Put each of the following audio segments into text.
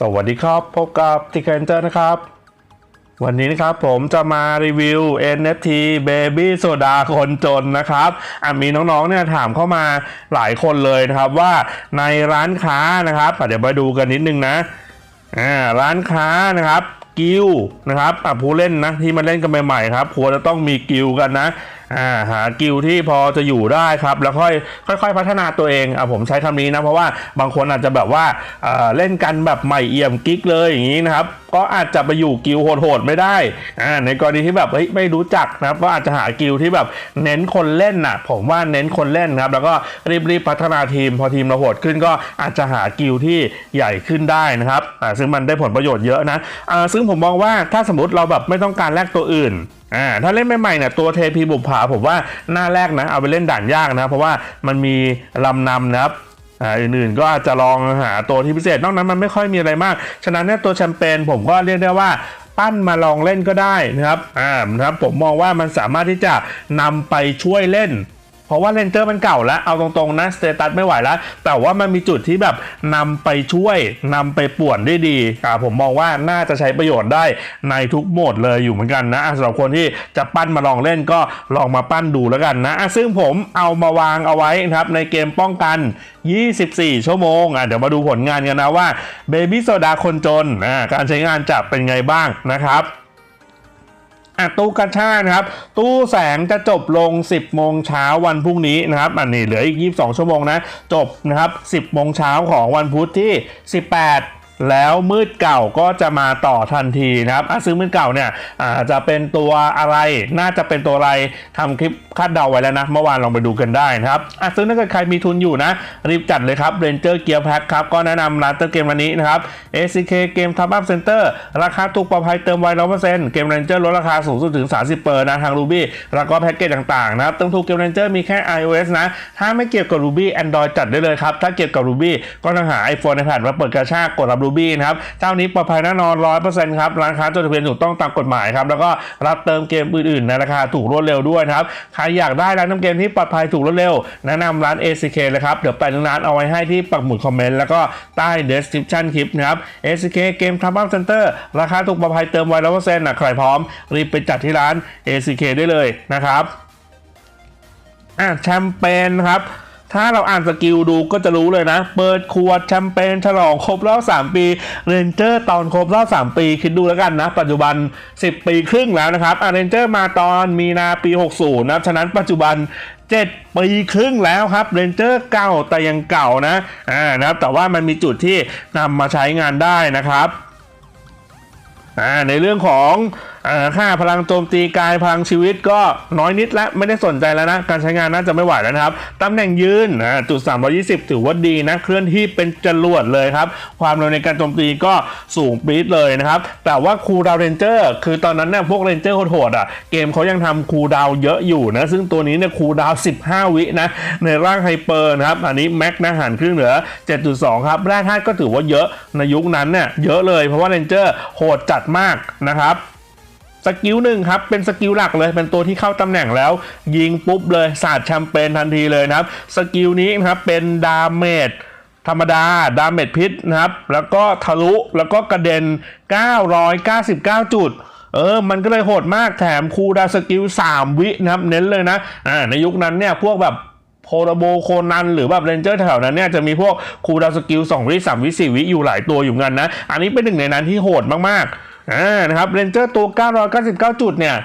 สวัสดีครับ พบกับติเอนเจอร์นะครับ วันนี้นะครับผมจะมารีวิว NFT Baby Soda คนจนนะครับมีน้องๆเนี่ยถามเข้ามาหลายคนเลยนะครับว่าในร้านค้านะครับเดี๋ยวมาดูกันนิดนึงนะอ่าร้านค้านะครับกิลนะครับผู้เล่นนะที่มาเล่นกันใหม่ๆครับควรจะต้องมีกิลกันนะ อ่าหากิลที่พอจะอยู่ได้ครับ แล้วค่อยค่อยๆพัฒนาตัวเองอ่าผมใช้คำนี้นะ เพราะว่าบางคนอาจจะแบบว่าเอ่อเล่นกันแบบใหม่เอี่ยมกิ๊กเลยอย่างนี้นะครับ ก็อาจจะไปอยู่กิลโหดๆไม่ได้อ่าในกรณีที่แบบเฮ้ยไม่รู้จักนะครับก็อาจจะหากิลที่แบบเน้นคนเล่นน่ะ ผมว่าเน้นคนเล่นครับ แล้วก็รีบๆพัฒนาทีม พอทีมเราโหดขึ้นก็อาจจะหากิลที่ใหญ่ขึ้นได้นะครับอ่าซึ่งมันได้ผลประโยชน์เยอะนะอ่าซึ่งผมมองว่าถ้าสมมติเราแบบไม่ต้องการแลกตัวอื่นอ่าถ้าเล่นใหม่ๆเนี่ยตัวเทพีบุปผาผมว่าหน้าแรกนะเอาไปเล่นด่านยากนะ เพราะว่ามันมีลำนำนะครับ อ่าอื่นๆก็อาจจะลองหาตัวที่พิเศษ นอกนั้นมันไม่ค่อยมีอะไรมาก ฉะนั้นเนี่ยตัวแชมเปญผมก็เรียกได้ว่าปั้นมาลองเล่นก็ได้นะครับอ่านะครับผมมองว่ามันสามารถที่จะนำไปช่วยเล่น ราะว่าเลนเจอร์มันเก่าแล้ว เอาตรงๆนะสเตตัสไม่ไหวแล้ว แต่ว่ามันมีจุดที่แบบนำไปช่วยนำไปป่วนได้ดีอ่าผมมองว่าน่าจะใช้ประโยชน์ได้ในทุกโหมดเลยอยู่เหมือนกันนะสำหรับคนที่จะปั้นมาลองเล่นก็ลองมาปั้นดูแล้วกันนะะซึ่งผมเอามาวางเอาไว้นะครับในเกมป้องกัน 24 ชั่วโมงอะเดี๋ยวมาดูผลงานกันนะว่า Baby Soda คนจนอ่าการใช้งานจะเป็นไงบ้างนะครับ อะตู้กระชานะครับ ตู้แสงจะจบลง 10 โมงเช้าวันพรุ่งนี้นะครับอันนี้เหลืออีก 22 ชั่วโมงนะ จบนะครับ 10 โมงเช้าของวันพุธที่ 18 แล้วมืดเก่าก็จะมาต่อทันทีนะครับซึ่งมืดเก่าเนี่ยอาจจะเป็นตัวอะไร น่าจะเป็นตัวอะไรทำคลิปคาดเดาไว้แล้วนะ เมื่อวานลองไปดูกันได้นะครับซึ่งถ้าเกิดใครมีทุนอยู่นะ รีบจัดเลยครับ Ranger Gear Pack คครับก็แนะนำร้านเติมเกมวันนี้นะครับ ACK เกม Top Up Center ราคาถูกปลอดภัยเติมไวร้อยเปอร์เซ็นต์เกม Ranger ลดราคาสูงสุดถึง 30เปอร์นะทาง Ruby แล้วก็แพ็กเกจต่างๆนะครับเติมถูกเกม Ranger มีแค่ iOS นะ ถ้าไม่เกี่ยวกับ Ruby Android จัดได้เลยครับถ้าเกี่ยวกับ Ruby ก็ต้องหา iPhone iPad มาเปิดกระชากกดรับ Ruby นะครับเจ้านี้ปลอดภัยแน่นอน100%ครับร้านค้าจดทะเบียนถูกต้องตามกฎหมายครับแล้วก็รับเติมเกมอื่นๆในราคาถูกรวดเร็วด้วยนะครับใครอยากได้ร้านเติมเกมที่ปลอดภัยถูกรวดเร็ว แนะนำร้าน ACK เลยครับเดี๋ยวแปร้านเอาไว้ให้ที่ปักหมุดคอมเมนต์แล้วก็ใต้ description คลิปนะครับ ACK เกมทับอัพเซ็นเตอร์ราคาถูกปลอดภัยเติมไวร้อยเปอร์เซ็นต์นะใครพร้อม รีบไปจัดที่ร้าน ACK ได้เลยนะครับอะแชมเปญครับ ถ้าเราอ่านสกิลดูก็จะรู้เลยนะ เปิดขวดแชมเปญฉลองครบรอบ 3 ปีเรนเจอร์ตอนครบรอบ 3 ปี คิดดูแล้วกันนะ ปัจจุบัน 10 ปีครึ่งแล้วนะครับอะเรนเจอร์มาตอนมีนาปี 60 นะครับฉะนั้นปัจจุบัน 7 ปีครึ่งแล้วครับเรนเจอร์เก่าแต่ยังเก่านะอ่านะครับแต่ว่ามันมีจุดที่นำมาใช้งานได้นะครับอ่าในเรื่องของ ค่าพลังโจมตีกายพลังชีวิตก็น้อยนิดแล้วไม่ได้สนใจแล้วนะ การใช้งานน่าจะไม่ไหวแล้วนะครับตำแหน่งยืนอ่าจุด 320 ถือว่าดีนะเคลื่อนที่เป็นจรวดเลยครับ ความเร็วในการโจมตีก็สูงปรี๊ดเลยนะครับ แต่ว่าคูดาวเรนเจอร์คือตอนนั้นเนี่ยพวกเรนเจอร์โหดๆอะเกมเขายังทำคูดาวเยอะอยู่นะ ซึ่งตัวนี้เนี่ยคูดาว 15 วินะ ในร่างไฮเปอร์นะครับ อันนี้แม็กนะหันครึ่งเหลือ 7.2 ครับแร่ธาตุก็ถือว่าเยอะในยุคนั้นเนี่ยเยอะเลยเพราะว่าเรนเจอร์โหดจัดมากนะครับ สกิลหนึ่งครับ เป็นสกิลหลักเลย เป็นตัวที่เข้าตำแหน่งแล้ว ยิงปุ๊บเลยสาดแชมเปญทันทีเลยนะครับ สกิลนี้นะครับ เป็นดาเมจธรรมดา ดาเมจพิษนะครับ แล้วก็ทะลุแล้วก็กระเด็น 999 จุดเออ มันก็เลยโหดมากแถมคูดาสกิล 3 วินะครับ เน้นเลยนะ อ่า ในยุคนั้นเนี่ย พวกแบบโพลโบโคนันหรือแบบเรนเจอร์แถวนั้นเนี่ยจะมีพวกคูดาสกิล 2 วิ 3 วิ 4 วิ อยู่หลายตัวอยู่กันนะ อันนี้เป็นหนึ่งในนั้นที่โหดมากๆ อ่านะครับเรนเจอร์ตัว 999 จุดเนี่ย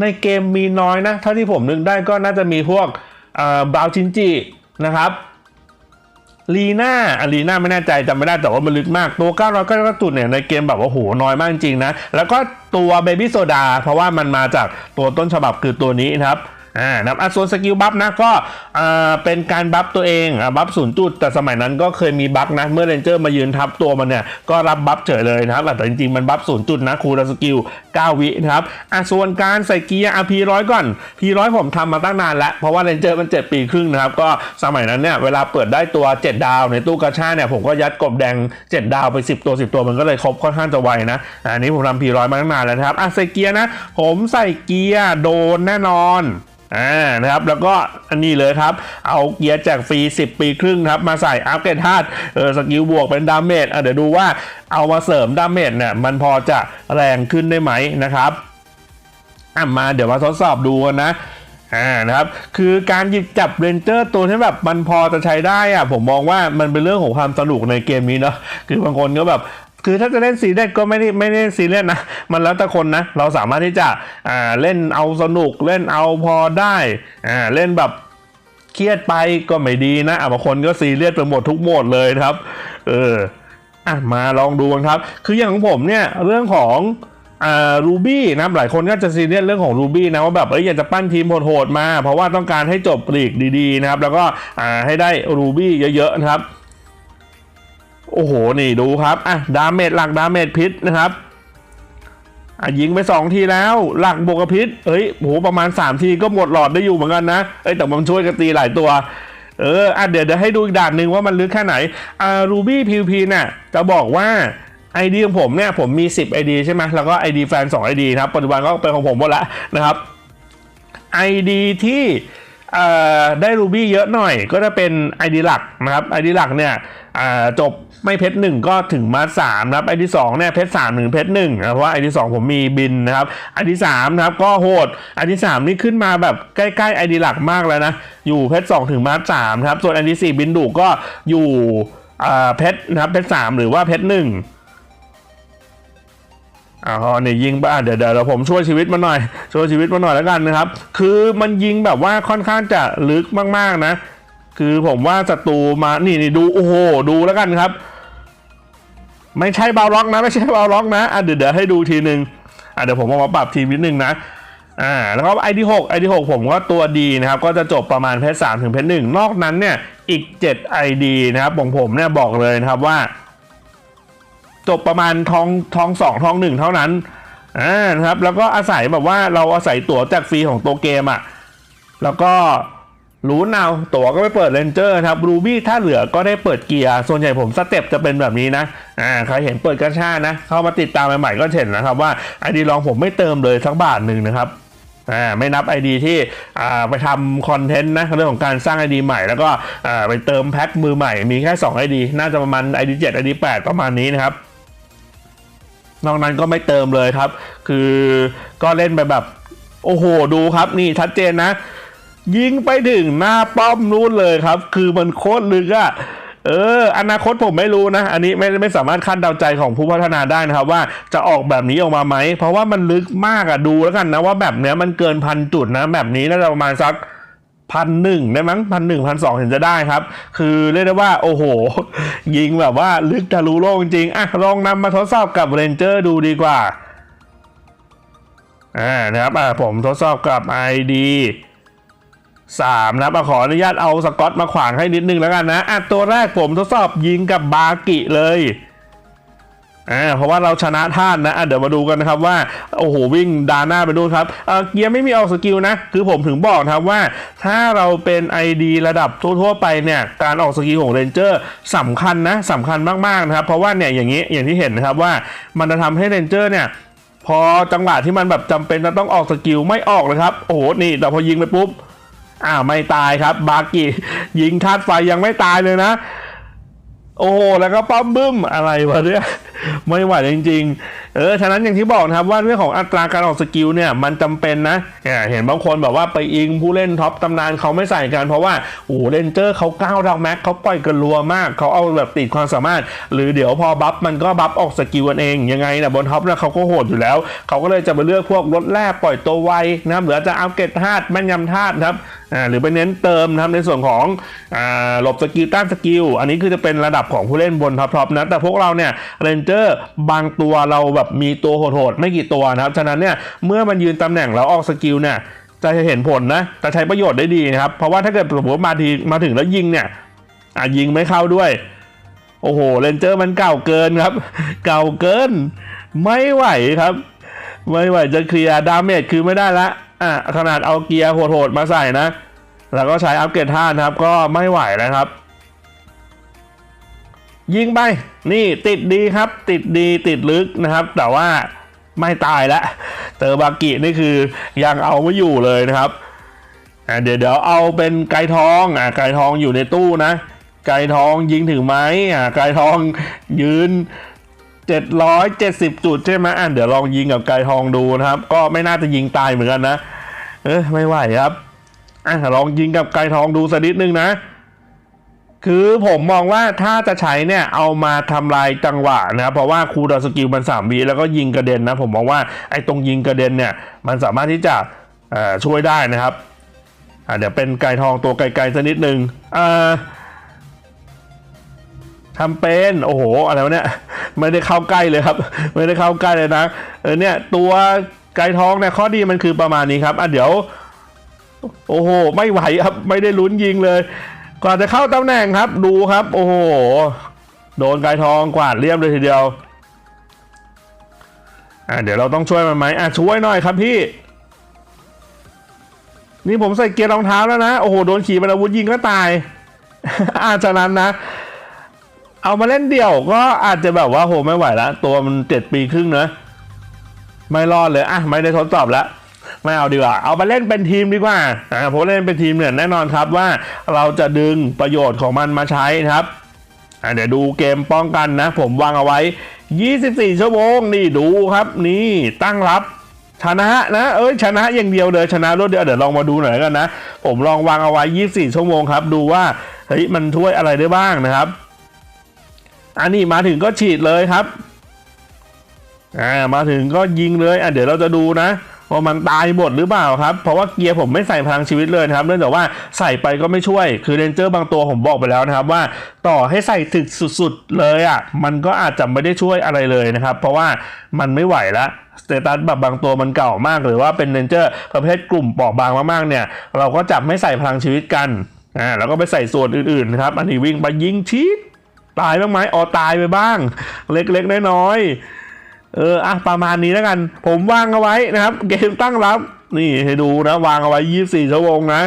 ในเกมมีน้อยนะ เท่าที่ผมนึกได้ก็น่าจะมีพวกบราวชินจินะครับลีน่าอาลีน่าไม่แน่ใจจำไม่ได้แต่ว่ามันลึกมากตัว999จุดเนี่ยในเกมแบบว่าโหน้อยมากจริงนะ แล้วก็ตัวเบบี้โซดาเพราะว่ามันมาจากตัวต้นฉบับคือตัวนี้นะครับ อ่านับอะส่วนสกิลบัฟนะก็อ่าเป็นการบัฟตัวเองอะบัฟศูนย์จุดแต่สมัยนั้นก็เคยมีบัฟนะ เมื่อเรนเจอร์มายืนทับตัวมันเนี่ยก็รับบัฟเฉยเลยนะครับแต่จริงๆมันบัฟศูนย์จุดนะคูลสกิล9วินะครับอะส่วนการใส่เกียร์อะ P100 ก่อน P100 ผมทำมาตั้งนานแล้ว เพราะว่าเรนเจอร์มัน 7 ปีครึ่งนะครับ ก็สมัยนั้นเนี่ยเวลาเปิดได้ตัว 7 ดาวในตู้กาชาเนี่ยผมก็ยัดกบแดง 7 ดาวไป 10 ตัว 10 ตัวมันก็เลยครบค่อนข้างจะไวนะอันนี้ผมทำ P100 มาตั้งนานแล้วนะครับอะใส่เกียร์นะ ผมใส่เกียร์โดนแน่นอนอ่านะครับแล้วก็อันนี้เลยครับ เอาเกียร์แจกฟรี 10 ปีครึ่งครับ มาใส่อัพเกรดธาตุเออสกิลบวกเป็นดาเมจอะเดี๋ยวดูว่าเอามาเสริมดาเมจเนี่ยมันพอจะแรงขึ้นได้ไหมนะครับอะมาเดี๋ยวมาทดสอบดูกันนะอ่านะครับคือการหยิบจับเรนเจอร์ตัวที่แบบมันพอจะใช้ได้อะผมมองว่ามันเป็นเรื่องของความสนุกในเกมนี้เนาะคือบางคนก็แบบ คือถ้าจะเล่นซีเรียสก็ไม่ได้ไม่ได้ซีเรียสนะ มันแล้วแต่คนนะ เราสามารถที่จะอ่าเล่นเอาสนุกเล่นเอาพอได้อ่าเล่นแบบเครียดไปก็ไม่ดีนะอะบางคนก็ซีเรียสไปหมดทุกโหมดเลยครับ เอออะมาลองดูกันครับ คืออย่างของผมเนี่ยเรื่องของอ่ารูบี้นะหลายคนก็จะซีเรียสเรื่องของรูบี้นะว่าแบบเอ้ยอยากจะปั้นทีมโหดๆมา เพราะว่าต้องการให้จบปลีกดีๆนะครับ แล้วก็อ่าให้ได้รูบี้เยอะๆนะครับ โอ้โห นี่ดูครับ อะ ดาเมจหลักดาเมจพิษนะครับ อะยิงไปสองทีแล้ว หลักบวกพิษเฮ้ยโหประมาณ 3 ทีก็หมดหลอดได้อยู่เหมือนกันนะ เอ้ยแต่มันช่วยกันตีหลายตัว เออ อะเดี๋ยวเดี๋ยวให้ดูอีกด่านหนึ่งว่ามันลึกแค่ไหน อ่ารูบี้พีพีเนี่ยจะบอกว่า ID ของผมเนี่ยผมมี 10 ID ใช่ไหมแล้วก็ ID แฟน2 ID นะครับ ปัจจุบันก็เป็นของผมหมดล้วนะครับ ID ที่อ่อได้รูบี้เยอะหน่อยก็จะเป็น ID หลักนะครับ ID หลักเนี่ยอ่าจบ ไม่เพชรหนึ่งก็ถึงมาสามนะครับ ID สองเนี่ยเพชรสามถึงเพชรหนึ่งนะเพราะว่า ID สองผมมีบินนะครับ ID สามนะครับก็โหด ID สามนี่ขึ้นมาแบบใกล้ๆ ID หลักมากแล้วนะอยู่เพชรสองถึงมาสามครับส่วน ID สี่บินดุก็อยู่เพชรนะครับเพชรสามหรือว่าเพชรหนึ่งอ่าพอเนี่ยยิงบ้าเดี๋ยวเดี๋ยวผมช่วยชีวิตมันหน่อยช่วยชีวิตมันหน่อยแล้วกันนะครับ คือมันยิงแบบว่าค่อนข้างจะลึกมากๆนะ คือผมว่าศัตรูมานี่นี่ดูโอ้โหดูแล้วกันครับ ไม่ใช่บาล็อกนะ ไม่ใช่บาล็อกนะอะเดี๋ยวเดี๋ยวให้ดูทีหนึ่งอะเดี๋ยวผมเอามาปรับทีนิดนึงนะอ่าแล้วก็ ID 6 ID 6ผมก็ตัวดีนะครับ ก็จะจบประมาณเพชร3ถึงเพชร1นอกนั้นเนี่ยอีก7 ID นะครับของผมเนี่ยบอกเลยนะครับว่า จบประมาณทองทองสองทองหนึ่งเท่านั้นอ่านะครับ แล้วก็อาศัยแบบว่าเราอาศัยตั๋วจากฟรีของตัวเกมอะ่ะแล้วก็ รู้นาวตั๋วก็ไปเปิดเรนเจอร์ครับรูบี้ถ้าเหลือก็ได้เปิดเกียร์ ส่วนใหญ่ผมสเต็ปจะเป็นแบบนี้นะอ่าใครเห็นเปิดกระชานะ เข้ามาติดตามใหม่ๆก็เห็นนะครับว่าไอดีลองผมไม่เติมเลยสักบาทหนึ่งนะครับอ่าไม่นับ ID ที่อ่าไปทำคอนเทนต์นะเรื่องของการสร้าง ID ใหม่แล้วก็อ่าไปเติมแพ็คมือใหม่มีแค่ 2 ID น่าจะประมาณ ID 7 ID 8 ประมาณนี้นะครับนอกนั้นก็ไม่เติมเลยครับ คือก็เล่นไปแบบ โอ้โหดูครับ นี่ชัดเจนนะ ยิงไปถึงหน้าป้อมนู้นเลยครับ คือมันโคตรลึกอะเออ อนาคตผมไม่รู้นะ อันนี้ไม่ไม่สามารถคาดเดาใจของผู้พัฒนาได้นะครับ ว่าจะออกแบบนี้ออกมาไหม เพราะว่ามันลึกมากอะดูแล้วกันนะว่าแบบเนี้ยมันเกินพันจุดนะ แบบนี้น่าจะประมาณสักพันหนึ่งได้มั้งพันหนึ่งพันสองเห็นจะได้ครับ คือเรียกได้ว่า โอ้โห ยิงแบบว่าลึกทะลุโลกจริงๆอะลองนำมาทดสอบกับเรนเจอร์ดูดีกว่าอ่านะครับอ่าผมทดสอบกับ ID สามนะครับขออนุญาตเอาสกอตมาขวางให้นิดนึงแล้วกันนะอะตัวแรกผมทดสอบยิงกับบากิเลยอ่าเพราะว่าเราชนะท่านนะอะเดี๋ยวมาดูกันนะครับว่าโอ้โหวิ่งดาน้าไปดูครับเออเกียร์ไม่มีออกสกิลนะ คือผมถึงบอกครับว่า ถ้าเราเป็น ID ระดับทั่วๆไปเนี่ยการออกสกิลของเรนเจอร์สำคัญนะสำคัญมากๆนะครับ เพราะว่าเนี่ยอย่างนี้อย่างที่เห็นนะครับว่ามันจะทำให้เรนเจอร์เนี่ยพอจังหวะที่มันแบบจำเป็นจะต้องออกสกิลไม่ออกเลยครับโอ้โหนี่แต่พอยิงไปปุ๊บ อ้าวไม่ตายครับ บากิยิงคาดไฟยังไม่ตายเลยนะ โอ้โหแล้วก็ป้อมบึ้มอะไรวะเนี่ยไม่ไหวจริง ๆ เออ ฉะนั้นอย่างที่บอกนะครับว่าเรื่องของอัตราการออกสกิลเนี่ยมันจำเป็นนะ เห็นบางคนแบบว่าไปอิงผู้เล่นท็อปตำนานเขาไม่ใส่กันเพราะว่าโอ้เรนเจอร์เขาก้าวดาวแม็กเขาปล่อยกันรัวมาก เขาเอาแบบติดความสามารถ หรือเดี๋ยวพอบัฟมันก็บัฟออกสกิลกันเอง ยังไงนะบนท็อปนะเขาก็โหดอยู่แล้ว เขาก็เลยจะไปเลือกพวกรถแร่ปล่อยตัวไวนะครับหรืออาจจะอัปเกรดธาตุแม่นยำธาตุครับหรือไปเน้นเติมนะครับในส่วนของหลบสกิลต้านสกิลอันนี้คือจะเป็นระดับของผู้เล่นบนท็อปๆนะแต่พวกเราเนี่ยเรนเจอร์บางตัวเราแบบมีตัวโหดๆไม่กี่ตัวนะครับ ฉะนั้นเนี่ยเมื่อมันยืนตำแหน่งแล้วออกสกิลเนี่ยจะเห็นผลนะจะใช้ประโยชน์ได้ดีนะครับ เพราะว่าถ้าเกิดสมมติว่ามาทีมาถึงแล้วยิงเนี่ยอะยิงไม่เข้าด้วย โอ้โหเรนเจอร์มันเก่าเกินครับ เก่าเกิน ไม่ไหวครับ ไม่ไหวจะเคลียร์ดาเมจคือไม่ได้ละอะขนาดเอาเกียร์โหดๆมาใส่นะ แล้วก็ใช้อัปเกรดท่านะครับ ก็ไม่ไหวนะครับ ยิงไป นี่ติดดีครับ ติดดีติดลึกนะครับ แต่ว่าไม่ตายแล้วเตอร์บากินี่คือยังเอาไม่อยู่เลยนะครับอ่าเดี๋ยวเดี๋ยวเอาเป็นไก่ทองอ่าไก่ทองอยู่ในตู้นะ ไก่ทองยิงถึงไหมอ่าไก่ทองยืน 770 จุดใช่ไหมอะเดี๋ยวลองยิงกับไก่ทองดูนะครับ ก็ไม่น่าจะยิงตายเหมือนกันนะ เออไม่ไหวครับอะลองยิงกับไก่ทองดูสักนิดนึงนะ คือผมมองว่าถ้าจะใช้เนี่ยเอามาทำลายจังหวะนะเพราะว่าคูดาวน์สกิลมันสามวิแล้วก็ยิงกระเด็นนะ ผมมองว่าไอ้ตรงยิงกระเด็นเนี่ยมันสามารถที่จะช่วยได้นะครับเดี๋ยวเป็นไก่ทองตัวไกลๆสักนิดนึงทำเป็นโอ้โหอะไรวะเนี่ยไม่ได้เข้าใกล้เลยครับ ไม่ได้เข้าใกล้เลยนะเออเนี่ยตัวไก่ทองเนี่ยข้อดีมันคือประมาณนี้ครับอะเดี๋ยว โอ้โห ไม่ไหวครับไม่ได้ลุ้นยิงเลย ก่อนจะเข้าตำแหน่งครับ ดูครับ โอ้โห โดนไก่ทองกวาดเรียบเลยทีเดียว อะเดี๋ยวเราต้องช่วยมันไหมอะช่วยหน่อยครับพี่ นี่ผมใส่เกียร์รองเท้าแล้วนะ โอ้โห โดนขี่บรรอาวุธยิงก็ตาย อาจจะนั้นนะ เอามาเล่นเดี่ยวก็อาจจะแบบว่าโหไม่ไหวแล้วตัวมันเจ็ดปีครึ่งเนอะไม่รอดเลย อะ ไม่ได้ทดสอบแล้ว ไม่เอาดีกว่า เอามาเล่นเป็นทีมดีกว่าอ่าเพราะเล่นเป็นทีมเนี่ยแน่นอนครับว่าเราจะดึงประโยชน์ของมันมาใช้นะครับอ่าเดี๋ยวดูเกมป้องกันนะ ผมวางเอาไว้ 24 ชั่วโมงนี่ดูครับ นี่ตั้งรับชนะนะ เอ้ยชนะอย่างเดียวเลยชนะรวดเดียวเดี๋ยวลองมาดูหน่อยกันนะ ผมลองวางเอาไว้ 24 ชั่วโมงครับ ดูว่าเฮ้ยมันช่วยอะไรได้บ้างนะครับ อันนี้มาถึงก็ฉีดเลยครับ อ่ามาถึงก็ยิงเลยอะเดี๋ยวเราจะดูนะ ว่ามันตายหมดหรือเปล่าครับ เพราะว่าเกียร์ผมไม่ใส่พลังชีวิตเลยนะครับ เนื่องจากว่าใส่ไปก็ไม่ช่วย คือเรนเจอร์บางตัวผมบอกไปแล้วนะครับว่าต่อให้ใส่ถึกสุดๆเลยอะ มันก็อาจจะไม่ได้ช่วยอะไรเลยนะครับ เพราะว่ามันไม่ไหวละสเตตัสแบบบางตัวมันเก่ามาก หรือว่าเป็นเรนเจอร์ประเภทกลุ่มเปราะบางมากๆเนี่ย เราก็จับไม่ใส่พลังชีวิตกันอ่าแล้วก็ไปใส่ส่วนอื่นๆนะครับ อันนี้วิ่งไปยิงชีดตายบ้างไหมอ๋อตายไปบ้าง เล็กๆน้อยๆ เอออะประมาณนี้แล้วกัน ผมวางเอาไว้นะครับ เกมตั้งรับ นี่ให้ดูนะ วางเอาไว้ 24 ชั่วโมงนะ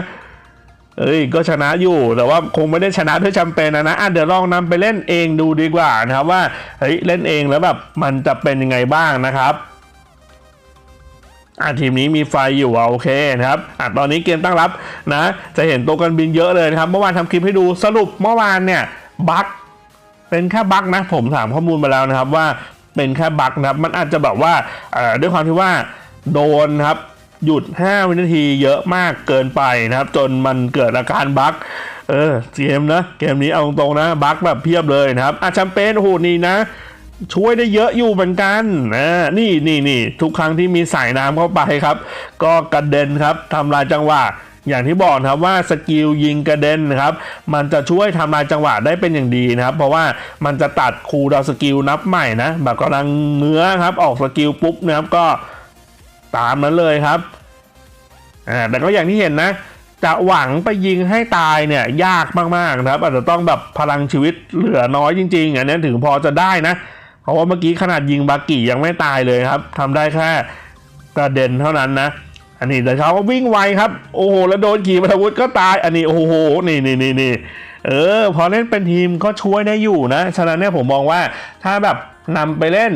เอ้ยก็ชนะอยู่แต่ว่าคงไม่ได้ชนะด้วยจำเป็นนะนะอะเดี๋ยวลองนำไปเล่นเองดูดีกว่านะครับว่าเฮ้ยเล่นเองแล้วแบบมันจะเป็นยังไงบ้างนะครับอะทีมนี้มีไฟอยู่อะโอเคนะครับอะตอนนี้เกมตั้งรับนะ จะเห็นตัวกันบินเยอะเลยนะครับ เมื่อวานทำคลิปให้ดูสรุปเมื่อวานเนี่ยบั๊กเป็นแค่บั๊กนะผมถามข้อมูลมาแล้วนะครับว่า เป็นแค่บั๊กนะครับ มันอาจจะแบบว่าด้วยความที่ว่าโดนครับหยุด 5 วินาทีเยอะมากเกินไปนะครับ จนมันเกิดอาการบั๊กเออเกมนะเกมนี้เอาตรงๆนะบั๊กแบบเพียบเลยนะครับอาแชมเปญโอ้โหนี่นะ ช่วยได้เยอะอยู่เหมือนกันนะนี่นี่นี่ทุกครั้งที่มีสายน้ำเข้าไปครับ ก็กระเด็นครับทำลายจังหวะ อย่างที่บอกนะครับว่าสกิลยิงกระเด็นนะครับมันจะช่วยทำลายจังหวะได้เป็นอย่างดีนะครับ เพราะว่ามันจะตัดคูดาวสกิลนับใหม่นะแบบกำลังเนื้อครับออกสกิลปุ๊บนะครับก็ตามนั้นเลยครับอ่าแต่ก็อย่างที่เห็นนะจะหวังไปยิงให้ตายเนี่ยยากมากๆนะครับ อาจจะต้องแบบพลังชีวิตเหลือน้อยจริงๆอันนี้ถึงพอจะได้นะ เพราะว่าเมื่อกี้ขนาดยิงบากิยังไม่ตายเลยครับทำได้แค่กระเด็นเท่านั้นนะ อันนี้แต่เขาก็วิ่งไวครับ โอ้โหแล้วโดนขี่มาทวุธก็ตาย อันนี้โอ้โหนี่นี่นี่นี่เออ พอเล่นเป็นทีมก็ช่วยได้อยู่นะ ฉะนั้นเนี่ยผมมองว่าถ้าแบบนำไปเล่น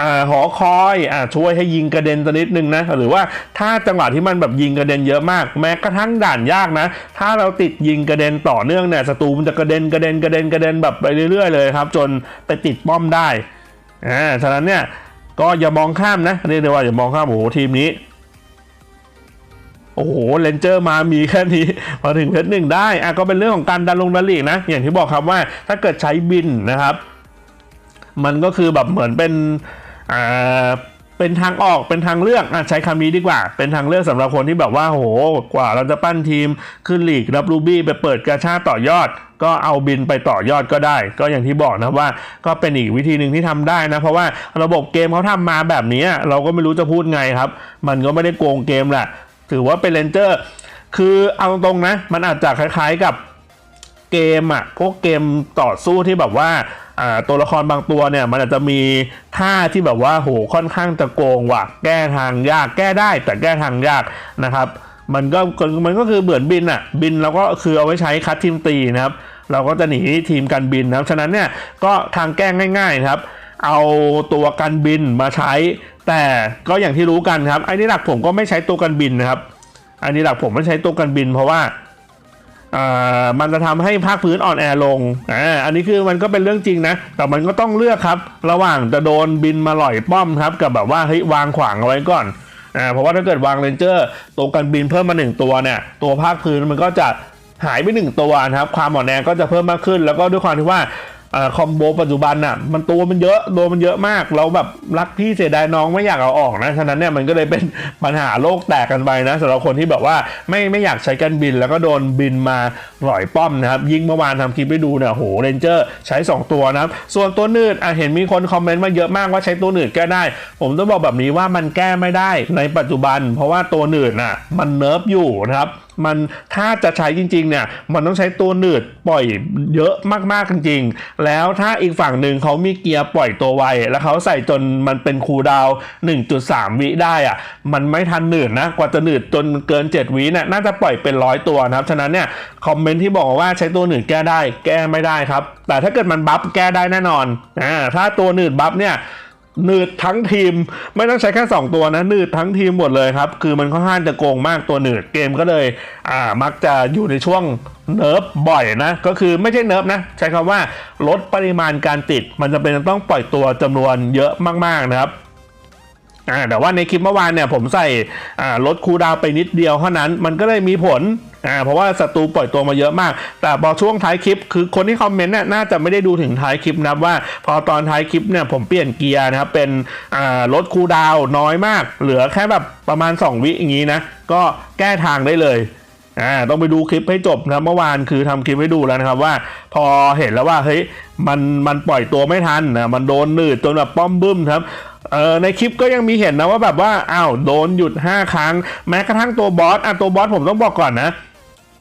อหอคอยอช่วยให้ยิงกระเด็นสักนิดนึงนะ หรือว่าถ้าจังหวะที่มันแบบยิงกระเด็นเยอะมาก แม้กระทั่งด่านยากนะ ถ้าเราติดยิงกระเด็นต่อเนื่องเนี่ยศัตรูมันจะกระเด็นกระเด็นกระเด็นกระเด็นแบบไปเรื่อยๆเลยครับ จนไปติดป้อมได้อ่าฉะนั้นเนี่ยก็อย่ามองข้ามนะเรียกได้ว่าอย่ามองข้ามโอ้โหทีมนี้ โอ้โหเลนเจอร์มามีแค่นี้มาถึงเพชรหนึ่งได้อะก็เป็นเรื่องของการดันลงดันลีกนะ อย่างที่บอกครับว่าถ้าเกิดใช้บินนะครับ มันก็คือแบบเหมือนเป็นอ่าเป็นทางออกเป็นทางเลือกอะใช้คำนี้ดีกว่า เป็นทางเลือกสำหรับคนที่แบบว่าโหกว่าเราจะปั้นทีมขึ้นลีกรับรูบี้ไปเปิดกาชาต่อยอด ก็เอาบินไปต่อยอดก็ได้ ก็อย่างที่บอกนะว่า ก็เป็นอีกวิธีหนึ่งที่ทำได้นะ เพราะว่าระบบเกมเขาทำมาแบบนี้เราก็ไม่รู้จะพูดไงครับ มันก็ไม่ได้โกงเกมแหละ ถือว่าเป็นเลนเจอร์ คือเอาตรงๆนะ มันอาจจะคล้ายๆกับเกมอะพวกเกมต่อสู้ที่แบบว่าตัวละครบางตัวเนี่ยมันอาจจะมีท่าที่แบบว่าโหค่อนข้างจะโกงว่ะ แก้ทางยากแก้ได้แต่แก้ทางยากนะครับ มันก็มันก็คือเหมือนบินอะบินเราก็คือเอาไว้ใช้คัดทีมตีนะครับ เราก็จะหนีทีมการบินนะครับ ฉะนั้นเนี่ยก็ทางแก้ง่ายๆนะครับ เอาตัวกันบินมาใช้ แต่ก็อย่างที่รู้กันครับไอ้นี่หลักผมก็ไม่ใช้ตัวกันบินนะครับอันนี้หลักผมไม่ใช้ตัวกันบิน เพราะว่ามันจะทำให้ภาคพื้นอ่อนแอลงอ่าอันนี้คือมันก็เป็นเรื่องจริงนะ แต่มันก็ต้องเลือกครับ ระหว่างจะโดนบินมาหล่อยป้อมครับ กับแบบว่าเฮ้ยวางขวางเอาไว้ก่อนอ่าเพราะว่าถ้าเกิดวางเรนเจอร์ตัวกันบินเพิ่มมาหนึ่งตัวเนี่ย ตัวภาคพื้นมันก็จะหายไปหนึ่งตัวนะครับ ความอ่อนแอก็จะเพิ่มมากขึ้น แล้วก็ด้วยความที่ว่า คอมโบปัจจุบันน่ะมันตัวมันเยอะโดนมันเยอะมาก เราแบบรักพี่เสียดายน้องไม่อยากเอาออกนะฉะนั้นเนี่ยมันก็เลยเป็นปัญหาโลกแตกกันไปนะสำหรับคนที่แบบว่าไม่ไม่อยากใช้กันบิน แล้วก็โดนบินมาหล่อยป้อมนะครับยิ่งเมื่อวานทำคลิปไปดูเนี่ยโหเรนเจอร์ใช้ 2 ตัวนะครับส่วนตัวนืดอะเห็นมีคนคอมเมนต์มาเยอะมากว่าใช้ตัวนืดแก้ได้ ผมต้องบอกแบบนี้ว่ามันแก้ไม่ได้ในปัจจุบัน เพราะว่าตัวนืดน่ะมันเนิร์ฟอยู่นะครับมันถ้าจะใช้จริงๆเนี่ยมันต้องใช้ตัวหนืดปล่อยเยอะมากๆจริงๆ แล้วถ้าอีกฝั่งหนึ่งเขามีเกียร์ปล่อยตัวไว แล้วเขาใส่จนมันเป็นคูลดาวน์1.3 วิได้อะมันไม่ทันหนืดนะกว่าจะหนืดจนเกิน 7 วิเนี่ยน่าจะปล่อยเป็นร้อยตัวนะครับฉะนั้นเนี่ยคอมเมนต์ที่บอกว่าใช้ตัวหนืดแก้ได้แก้ไม่ได้ครับ แต่ถ้าเกิดมันบัฟแก้ได้แน่นอนอ่าถ้าตัวหนืดบัฟเนี่ย หนืดทั้งทีม ไม่ต้องใช้แค่ 2 ตัวนะหนืดทั้งทีมหมดเลยครับ คือมันค่อนข้างจะโกงมากตัวหนืดเกมก็เลย อ่ามักจะอยู่ในช่วงเนิร์ฟบ่อยนะ ก็คือไม่ใช่เนิร์ฟนะ ใช้คำว่าลดปริมาณการติด มันจะเป็นต้องปล่อยตัวจำนวนเยอะมากๆนะครับ อ่าแต่ว่าในคลิปเมื่อวานเนี่ยผมใส่อ่าลดคูดาวไปนิดเดียวเท่านั้นมันก็เลยมีผลอ่าเพราะว่าศัตรูปล่อยตัวมาเยอะมาก แต่พอช่วงท้ายคลิป คือคนที่คอมเมนต์เนี่ยน่าจะไม่ได้ดูถึงท้ายคลิปนะครับว่า พอตอนท้ายคลิปเนี่ยผมเปลี่ยนเกียร์นะครับเป็นอ่าลดคูดาวน้อยมาก เหลือแค่แบบประมาณ 2 วิอย่างนี้นะ ก็แก้ทางได้เลยอ่าต้องไปดูคลิปให้จบนะเมื่อวานคือทำคลิปให้ดูแล้วนะครับว่า พอเห็นแล้วว่าเฮ้ยมันมันปล่อยตัวไม่ทันนะมันโดนหนืดจนแบบป้อมบึ้มครับ เออในคลิปก็ยังมีเห็นนะว่าแบบว่าอ้าวโดนหยุด 5 ครั้ง แม้กระทั่งตัวบอสอะตัวบอสผมต้องบอกก่อนนะ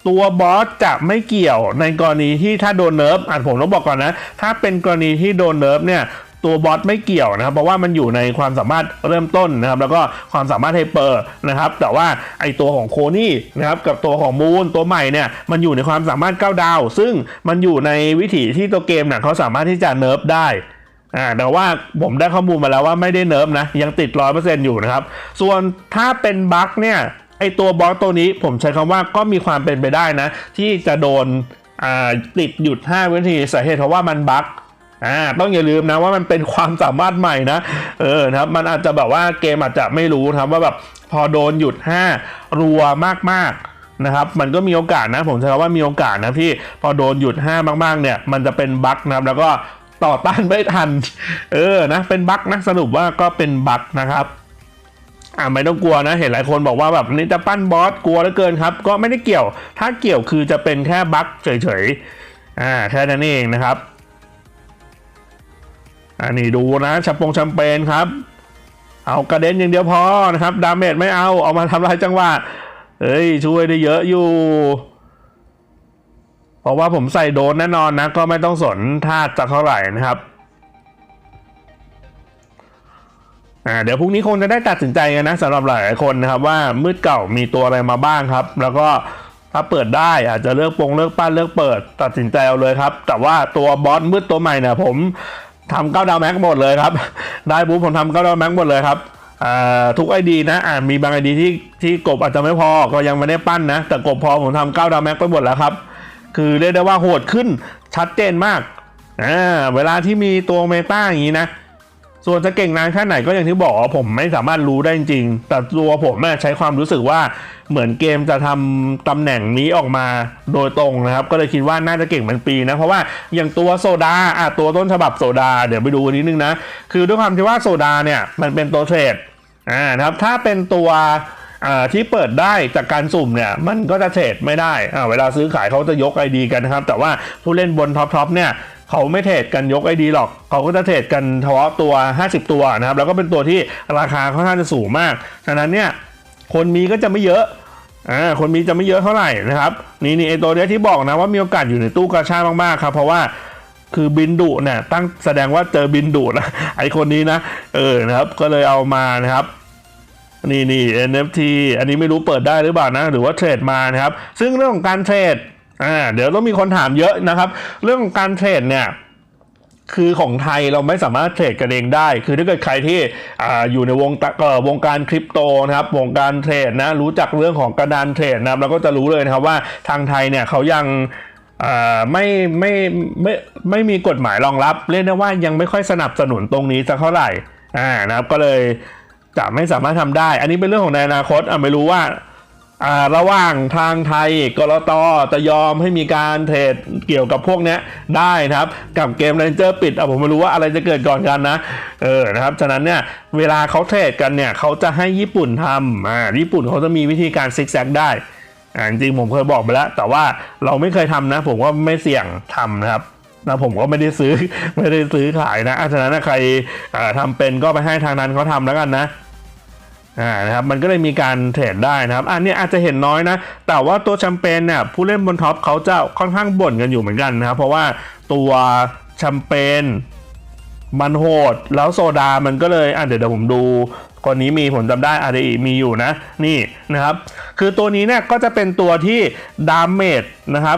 ตัวบอสจะไม่เกี่ยวในกรณีที่ถ้าโดนเนิร์ฟอะผมต้องบอกก่อนนะ ถ้าเป็นกรณีที่โดนเนิร์ฟเนี่ยตัวบอสไม่เกี่ยวนะครับ เพราะว่ามันอยู่ในความสามารถเริ่มต้นนะครับ แล้วก็ความสามารถไฮเปอร์นะครับ แต่ว่าไอตัวของโคนี่นะครับ กับตัวของมูนตัวใหม่เนี่ย มันอยู่ในความสามารถก้าวดาว ซึ่งมันอยู่ในวิถีที่ตัวเกมเนี่ยเขาสามารถที่จะเนิร์ฟได้ อ่าแต่ว่าผมได้ข้อมูลมาแล้วว่าไม่ได้เนิร์ฟนะ ยังติดร้อยเปอร์เซ็นต์อยู่นะครับ ส่วนถ้าเป็นบั๊กเนี่ยไอตัวบอสตัวนี้ผมใช้คำว่าก็มีความเป็นไปได้นะ ที่จะโดนอ่าติดหยุด 5 วินาทีสาเหตุเพราะว่ามันบั๊กอ่าต้องอย่าลืมนะว่ามันเป็นความสามารถใหม่นะเออครับมันอาจจะแบบว่าเกมอาจจะไม่รู้ครับว่าแบบพอโดนหยุด 5 รัวมากๆนะครับ มันก็มีโอกาสนะ ผมใช้คำว่ามีโอกาสนะที่พอโดนหยุด 5 มากๆเนี่ยมันจะเป็นบั๊กนะครับแล้วก็ ต่อต้านไม่ทัน เออนะ เป็นบั๊กนะสรุปว่าก็เป็นบั๊กนะครับอ่าไม่ต้องกลัวนะเห็นหลายคนบอกว่าแบบนี่จะปั้นบอสกลัวเหลือเกินครับ ก็ไม่ได้เกี่ยว ถ้าเกี่ยวคือจะเป็นแค่บั๊กเฉยๆอ่าแค่นั้นเองนะครับอันนี้ดูนะชัมปงแชมเปญครับ เอากระเด็นอย่างเดียวพอนะครับ ดาเมจไม่เอา เอามาทำลายจังหวะเอ้ยช่วยได้เยอะอยู่ เพราะว่าผมใส่โดนแน่นอนนะ ก็ไม่ต้องสนท่าจะเท่าไหร่นะครับอ่าเดี๋ยวพรุ่งนี้คงจะได้ตัดสินใจกันนะสำหรับหลายคนนะครับ ว่ามืดเก่ามีตัวอะไรมาบ้างครับ แล้วก็ถ้าเปิดได้อาจจะเลือกปงเลือกปั้นเลือกเปิด ตัดสินใจเอาเลยครับ แต่ว่าตัวบอสมืดตัวใหม่เนี่ยผมทำเก้าดาวแม็กหมดเลยครับ ได้ปุ๊บผมทำเก้าดาวแม็กหมดเลยครับอ่าทุกไอดีนะอ่ามีบางไอดีที่ที่กบอาจจะไม่พอก็ยังไม่ได้ปั้นนะ แต่กบพอผมทำเก้าดาวแม็กไปหมดแล้วครับ คือเรียกได้ว่าโหดขึ้นชัดเจนมากอ่าเวลาที่มีตัวเมตาอย่างนี้นะ ส่วนจะเก่งนานแค่ไหนก็อย่างที่บอกผมไม่สามารถรู้ได้จริง แต่ตัวผมใช้ความรู้สึกว่าเหมือนเกมจะทำตำแหน่งนี้ออกมาโดยตรงนะครับ ก็เลยคิดว่าน่าจะเก่งเป็นปีนะ เพราะว่าอย่างตัวโซดาอะตัวต้นฉบับโซดา เดี๋ยวไปดูนิดนึงนะ คือด้วยความที่ว่าโซดาเนี่ยมันเป็นตัวเทรดอ่านะครับถ้าเป็นตัว ที่เปิดได้จากการสุ่มเนี่ยมันก็จะเทรดไม่ได้อ่าเวลาซื้อขายเขาจะยก ID กันนะครับแต่ว่าผู้เล่นบนท็อปทอปเนี่ยเขาไม่เทรดกันยกไอดีหรอก เขาก็จะเทรดกันเฉพาะตัว 50 ตัวนะครับ แล้วก็เป็นตัวที่ราคาค่อนข้างจะสูงมาก ฉะนั้นเนี่ยคนมีก็จะไม่เยอะอ่าคนมีจะไม่เยอะเท่าไหร่นะครับนี่นี่ไอตัวเนี้ยที่บอกนะว่ามีโอกาสอยู่ในตู้กาชามากๆครับ เพราะว่าคือบินดุเนี่ยตั้งแสดงว่าเจอบินดุนะไอคนนี้นะเออนะครับก็เลยเอามานะครับ นี่นี่ NFT อันนี้ไม่รู้เปิดได้หรือเปล่านะ หรือว่าเทรดมานะครับ ซึ่งเรื่องของการเทรดอ่าเดี๋ยวต้องมีคนถามเยอะนะครับ เรื่องของการเทรดเนี่ยคือของไทยเราไม่สามารถเทรดกันเองได้ คือถ้าเกิดใครที่อ่าอยู่ในวงตะเอ่อวงการคริปโตนะครับ วงการเทรดนะ รู้จักเรื่องของกระดานเทรดนะครับเราก็จะรู้เลยนะครับว่าทางไทยเนี่ยเขายังอ่าไม่ไม่ไม่ไม่มีกฎหมายรองรับ เรียกได้ว่ายังไม่ค่อยสนับสนุนตรงนี้สักเท่าไหร่อ่านะครับก็เลย จะไม่สามารถทำได้ อันนี้เป็นเรื่องของในอนาคตอะไม่รู้ว่าอ่าระหว่างทางไทยกรตจะยอมให้มีการเทรดเกี่ยวกับพวกเนี้ยได้นะครับ กับเกม Ranger ปิดอะผมไม่รู้ว่าอะไรจะเกิดก่อนกันนะ เออนะครับ ฉะนั้นเนี่ยเวลาเขาเทรดกันเนี่ยเขาจะให้ญี่ปุ่นทำอ่าญี่ปุ่นเขาจะมีวิธีการซิกแซกได้อ่าจริงผมเคยบอกไปแล้ว แต่ว่าเราไม่เคยทำนะ ผมว่าไม่เสี่ยงทำนะครับ นะผมก็ไม่ได้ซื้อไม่ได้ซื้อขายนะฉะนั้นใครอ่าทำเป็นก็ไปให้ทางนั้นเขาทำแล้วกันนะอ่านะครับมันก็เลยมีการเทรดได้นะครับ อันนี้อาจจะเห็นน้อยนะ แต่ว่าตัวแชมเปญเนี่ยผู้เล่นบนท็อปเขาจะค่อนข้างบ่นกันอยู่เหมือนกันนะครับ เพราะว่าตัวแชมเปญมันโหด แล้วโซดามันก็เลยอะเดี๋ยวเดี๋ยวผมดู คนนี้มีผมจำได้อาร์ดีมีอยู่นะ นี่นะครับ คือตัวนี้เนี่ยก็จะเป็นตัวที่ดาเมจนะครับ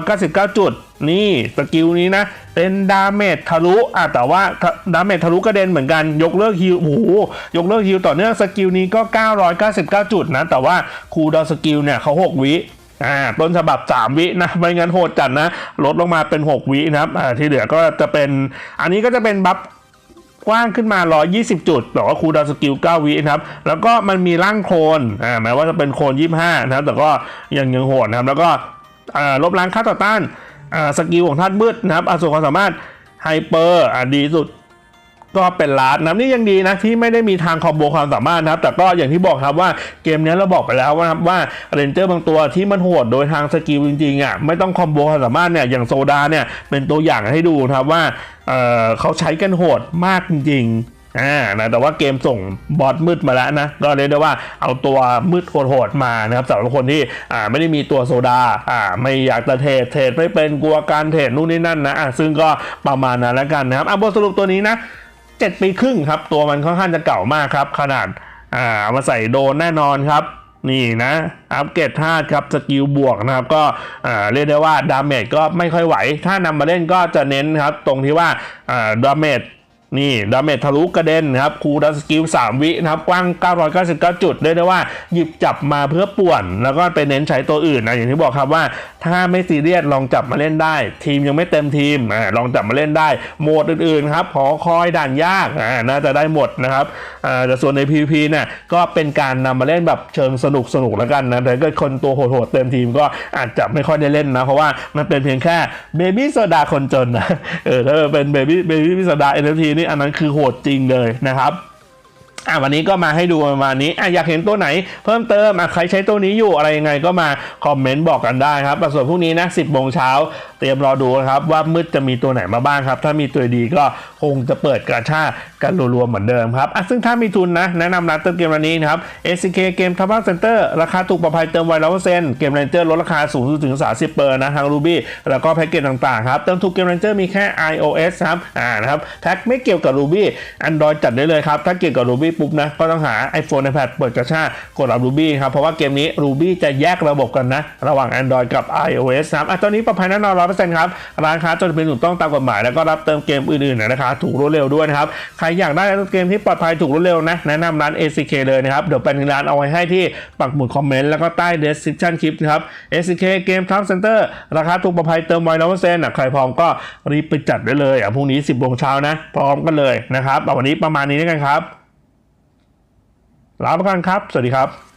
999 จุด นี่สกิลนี้นะ เป็นดาเมจทะลุอะแต่ว่าดาเมจทะลุกระเด็นเหมือนกัน ยกเลิกฮิวโอ้โหยกเลิกฮิวต่อเนื่องสกิลนี้ก็ 999 จุดนะ แต่ว่าคูดาสกิลเนี่ยเขา 6 วิอ่าต้นฉบับ 3 วินะไม่งั้นโหดจัดนะ ลดลงมาเป็น 6 วินะครับอ่าที่เหลือก็จะเป็นอันนี้ก็จะเป็นบัฟ กว้างขึ้นมา 120 จุดแต่ว่าคูดาวสกิล 9 วินะครับ แล้วก็มันมีร่างโคลนอ่าแม้ว่าจะเป็นโคลน 25 นะครับ แต่ก็ยังยังโหดนะครับ แล้วก็อ่าลบล้างค่าต่อต้านอ่าสกิลของธาตุมืดนะครับอาส่วนความสามารถไฮเปอร์อ่าดีสุด ก็เป็นลาดนะนี่ยังดีนะที่ไม่ได้มีทางคอมโบความสามารถนะครับ แต่ก็อย่างที่บอกครับว่าเกมนี้เราบอกไปแล้วว่านะครับว่าเรนเจอร์บางตัวที่มันโหดโดยทางสกิลจริงๆอะไม่ต้องคอมโบความสามารถเนี่ยอย่างโซดาเนี่ยเป็นตัวอย่างให้ดูนะครับว่าเอ่อเขาใช้กันโหดมากจริงๆอ่านะแต่ว่าเกมส่งบอสมืดมาแล้วนะ ก็เรียกได้ว่าเอาตัวมืดโหดๆมานะครับสำหรับคนที่อ่าไม่ได้มีตัวโซดาอ่าไม่อยากจะเทรดเทรดไม่เป็นกลัวการเทรดนู่นนี่นั่นนะอะซึ่งก็ประมาณนั้นแล้วกันนะครับอะบทสรุปตัวนี้นะ เจ็ดปีครึ่งครับ ตัวมันค่อนข้างจะเก่ามากครับ ขนาดอ่าเอามาใส่โดนแน่นอนครับ นี่นะ อัปเกรดธาตุครับ สกิลบวกนะครับ ก็เรียกได้ว่าดาเมจก็ไม่ค่อยไหว ถ้านำมาเล่นก็จะเน้นครับ ตรงที่ว่าดาเมจ นี่ดาเมจทะลุกระเด็นนะครับคูดาวน์สกิล 3 วินะครับ กว้าง 999 จุดเรียกได้ว่าหยิบจับมาเพื่อป่วน แล้วก็ไปเน้นใช้ตัวอื่นนะอย่างที่บอกครับว่า ถ้าไม่ซีเรียสลองจับมาเล่นได้ ทีมยังไม่เต็มทีมอ่าลองจับมาเล่นได้ โหมดอื่นๆครับหอคอยด่านยากอ่าน่าจะได้หมดนะครับอ่าแต่ส่วนใน PVP เนี่ยก็เป็นการนำมาเล่นแบบเชิงสนุกสนุกแล้วกันนะแต่เกิดคนตัวโหดๆเต็มทีมก็อาจจะไม่ค่อยได้เล่นนะเพราะว่ามันเป็นเพียงแค่เบบี้โซดาคนจนนะเออถ้าเป็นเบบี้เบบี้โซดา NFT นี่อันนั้นคือโหดจริงเลยนะครับอะวันนี้ก็มาให้ดูประมาณนี้อะอยากเห็นตัวไหนเพิ่มเติมอะใครใช้ตัวนี้อยู่อะไรยังไงก็มาคอมเมนต์บอกกันได้ครับแต่ส่วนพรุ่งนี้นะ10โมงเช้าเตรียมรอดูนะครับว่ามืดจะมีตัวไหนมาบ้างครับ ถ้ามีตัวดีก็คงจะเปิดกระชากกันรัวๆเหมือนเดิมครับอะซึ่งถ้ามีทุนนะแนะนำร้านเติมเกมวันนี้นะครับ SCK เกมทับบ้านเซ็นเตอร์ราคาถูกปลอดภัยเติมไวร้อยเปอร์เซ็นต์เกมเรนเจอร์ลดราคาสูงสุดถึง 30เปอร์นะทางรูบี้แล้วก็แพ็กเกจต่างๆครับเติมถูกเกมเรนเจอร์มีแค่ iOS ครับอ่านะครับแพ็กไม่เกี่ยวกับ Ruby Android จัดได้เลยครับถ้าเกี่ยวกับ Ruby ปุ๊บนะก็ต้องหา iPhone iPad เปิดกระชากกดรับ Ruby ครับเพราะว่าเกมนี้ Ruby จะแยกระบบกันนะ ระหว่าง Android กับ iOS ครับอะตอนนี้ปลอดภัยแน่นอน100%ครับร้านค้าจดทะเบียนถูกต้องตามกฎหมายแล้วก็รับเติมเกมอื่นๆนะคะถูกรวดเร็วด้วยนะครับใครอยากได้เกมที่ปลอดภัยถูกรวดเร็วนะ แนะนำร้าน ACK เลยนะครับ เดี๋ยวเป็นร้านเอาไว้ให้ที่ปักหมุดคอมเมนต์แล้วก็ใต้ description คลิปนะครับ ACK เกมทับเซ็นเตอร์ราคาถูกปลอดภัยเติมไว100%อะใครพร้อมก็รีบไปจัดได้เลยอะพรุ่งนี้ 10โมงเช้านะ พร้อมกันเลยนะครับเอาวันนี้ประมาณนี้แล้วกันครับลาไปก่อนครับ สวัสดีครับ